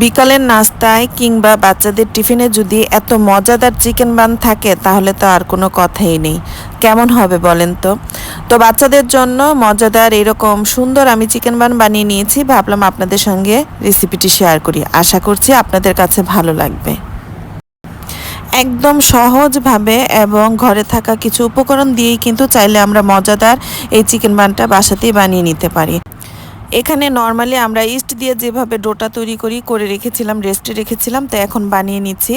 বিকালের নাস্তায় কিংবা বাচ্চাদের টিফিনে যদি এত মজাদার চিকেন বান থাকে, তাহলে তো আর কোনো কথাই নেই। কেমন হবে বলেন তো? তো বাচ্চাদের জন্য মজাদার এরকম সুন্দর আমি চিকেন বান বানিয়ে নিয়েছি। ভাবলাম আপনাদের সঙ্গে রেসিপিটি শেয়ার করি। আশা করছি আপনাদের কাছে ভালো লাগবে। একদম সহজভাবে এবং ঘরে থাকা কিছু উপকরণ দিয়েই কিন্তু চাইলে আমরা মজাদার এই চিকেন বানটা বাসাতেই বানিয়ে নিতে পারি। এখানে নর্মালি আমরা ইস্ট দিয়ে যেভাবে ডোটা তৈরি করি, করে রেখেছিলাম রেস্টে রেখেছিলাম, তো এখন বানিয়ে নিচ্ছি।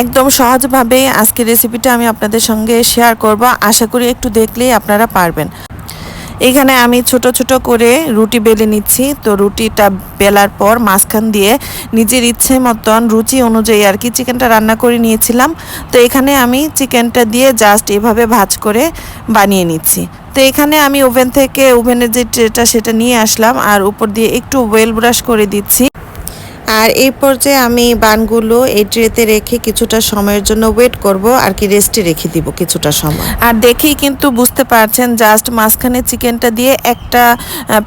একদম সহজভাবে আজকের রেসিপিটা আমি আপনাদের সঙ্গে শেয়ার করব। আশা করি একটু দেখলেই আপনারা পারবেন। এখানে আমি ছোট ছোট করে রুটি বেলে নিচ্ছি। তো রুটিটা বেলার পর মাঝখান দিয়ে নিজের ইচ্ছে মতন রুচি অনুযায়ী আর কি চিকেনটা রান্না করে নিয়েছিলাম। তো এখানে আমি চিকেনটা দিয়ে জাস্ট এভাবে ভাজ করে বানিয়ে নিচ্ছি। তো এখানে আমি ওভেন থেকে ওভেনের যে ট্রেটা সেটা নিয়ে আসলাম আর উপর দিয়ে একটু ওয়েল ব্রাশ করে দিচ্ছি। আর এই পর্যায়ে আমি বানগুলো এই ট্রেতে রেখে কিছুটা সময়ের জন্য ওয়েট করব আর কি রেস্টে রেখে দিব কিছুটা সময়। আর দেখেই কিন্তু বুঝতে পারছেন, জাস্ট মাঝখানে চিকেনটা দিয়ে একটা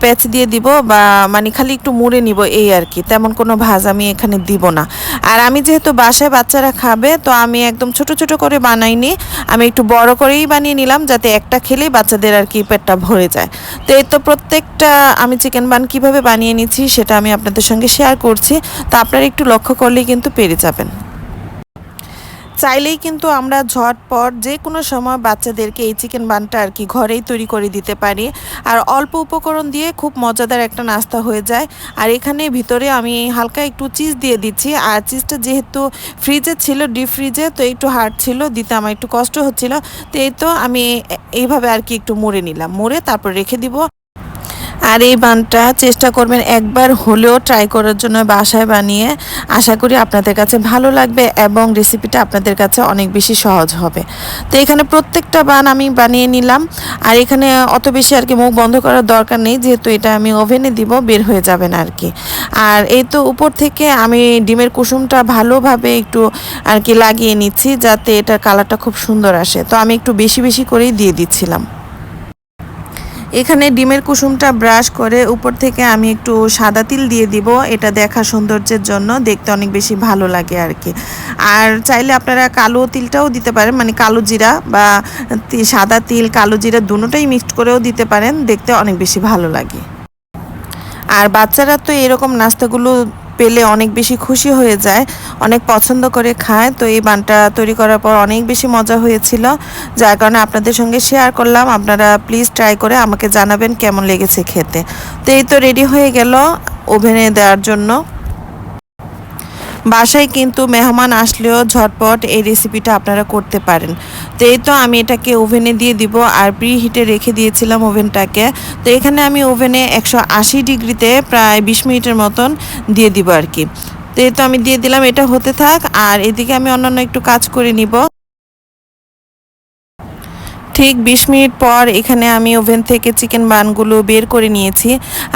প্যাচ দিয়ে দিব বা মানে খালি একটু মুড়ে নিব এই আর কি, তেমন কোনো ভাজ আমি এখানে দিব না। আর আমি যেহেতু বাসায় বাচ্চারা খাবে, তো আমি একদম ছোট ছোট করে বানাইনি, আমি একটু বড় করেই বানিয়ে নিলাম যাতে একটা খেলেই বাচ্চাদের আর কি পেটটা ভরে যায়। তো এই তো প্রত্যেকটা আমি চিকেন বান কীভাবে বানিয়ে নিচ্ছি সেটা আমি আপনাদের সঙ্গে শেয়ার করছি। তা আপনারা একটু লক্ষ্য করলেই কিন্তু পেরে যাবেন। চাইলেই কিন্তু আমরা ঝটপট যে কোনো সময় বাচ্চাদেরকে এই চিকেন বানটা আর কি ঘরেই তৈরি করে দিতে পারি। আর অল্প উপকরণ দিয়ে খুব মজাদার একটা নাস্তা হয়ে যায়। আর এখানে ভিতরে আমি হালকা একটু চিজ দিয়ে দিচ্ছি। আর চিজটা যেহেতু ফ্রিজে ছিল, ডিপ ফ্রিজে, তো একটু হার্ড ছিল, দিতে আমার একটু কষ্ট হচ্ছিল। তো এই তো আমি এইভাবে আর কি একটু মুড়ে নিলাম। মুড়ে তারপর রেখে দিব। আর এই বানটা চেষ্টা করবেন একবার হলেও ট্রাই করার জন্য বাসায় বানিয়ে। আশা করি আপনাদের কাছে ভালো লাগবে এবং রেসিপিটা আপনাদের কাছে অনেক বেশি সহজ হবে। তো এখানে প্রত্যেকটা বান আমি বানিয়ে নিলাম। আর এখানে অত বেশি আর কি মুখ বন্ধ করার দরকার নেই, যেহেতু এটা আমি ওভেনে দিব, বের হয়ে যাবে না আর কি। আর এই তো উপর থেকে আমি ডিমের কুসুমটা ভালোভাবে একটু আর কি লাগিয়ে নিচ্ছি, যাতে এটার কালারটা খুব সুন্দর আসে। তো আমি একটু বেশি বেশি করেই দিয়ে দিচ্ছিলাম। এখানে ডিমের কুসুমটা ব্রাশ করে উপর থেকে আমি একটু সাদা তিল দিয়ে দিব। এটা দেখা সৌন্দর্যের জন্য, দেখতে অনেক বেশি ভালো লাগে আর কি আর চাইলে আপনারা কালো তিলটাও দিতে পারেন মানে কালো জিরা বা সাদা তিল, কালো জিরা দুটোটাই মিক্সড করেও দিতে পারেন, দেখতে অনেক বেশি ভালো লাগে। আর বাচ্চারা তো এরকম নাস্তাগুলো পেলে অনেক বেশি খুশি হয়ে যায়, অনেক পছন্দ করে খায়। তো এই বানটা তৈরি করার পর অনেক বেশি মজা হয়েছিল। যার কারণে আপনাদের সঙ্গে শেয়ার করলাম। আপনারা প্লিজ ট্রাই করে আমাকে জানাবেন কেমন লেগেছে খেতে। তো এই তো রেডি হয়ে গেল ওভেনে দেওয়ার জন্য। বাসায় কিন্তু মেহমান আসলেও ঝটপট এই রেসিপিটা আপনারা করতে পারেন। তো এই তো আমি এটাকে ওভেনে দিয়ে দিব আর প্রি হিটে রেখে দিয়েছিলাম ওভেনটাকে। তো এখানে আমি ওভেনে একশো আশি ডিগ্রিতে প্রায় বিশ মিনিটের মতন দিয়ে দিব আর কি। তো এই তো আমি দিয়ে দিলাম, এটা হতে থাক। আর এদিকে আমি অন্যান্য একটু কাজ করে নিব। ঠিক বিশ মিনিট পর এখানে আমি ওভেন থেকে চিকেন বানগুলো বের করে নিয়েছি।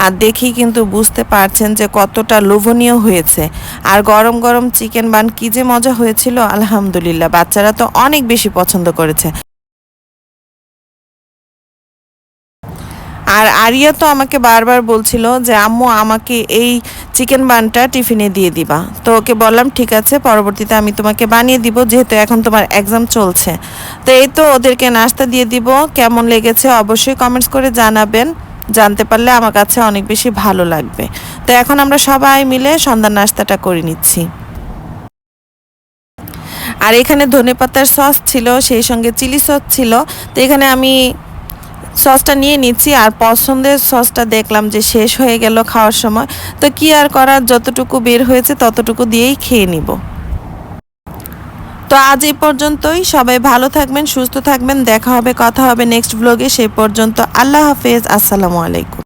আর দেখি কিন্তু বুঝতে পারছেন যে কতটা লোভনীয় হয়েছে। আর গরম গরম চিকেন বান কী যে মজা হয়েছিল, আলহামদুলিল্লাহ, বাচ্চারা তো অনেক বেশি পছন্দ করেছে। আর আরিয়া তো আমাকে বারবার বলছিল যে, আম্মু, আমাকে এই চিকেন বানটা টিফিনে দিয়ে দিবা। তো ওকে বললাম, ঠিক আছে, পরবর্তীতে আমি তোমাকে বানিয়ে দিব, যেহেতু এখন তোমার এক্সাম চলছে। তো এই তো ওদেরকে নাস্তা দিয়ে দিব। কেমন লেগেছে অবশ্যই কমেন্টস করে জানাবেন। জানতে পারলে আমার কাছে অনেক বেশি ভালো লাগবে। তো এখন আমরা সবাই মিলে সন্ধ্যার নাস্তাটা করে নিচ্ছি। আর এখানে ধনেপাতার সস ছিল, সেই সঙ্গে চিলি সস ছিল। তো এখানে আমি সসটা নিয়ে নিচ্ছি আর পছন্দের সসটা দেখলাম যে শেষ হয়ে গেল খাওয়ার সময়। তো কি আর করার, যতটুকু বের হয়েছে ততটুকু দিয়েই খেয়ে নিব। তো আজ এই পর্যন্তই। সবাই ভালো থাকবেন, সুস্থ থাকবেন। দেখা হবে, কথা হবে নেক্সট ব্লগে। সেই পর্যন্ত আল্লাহ হাফেজ। আসসালামু আলাইকুম।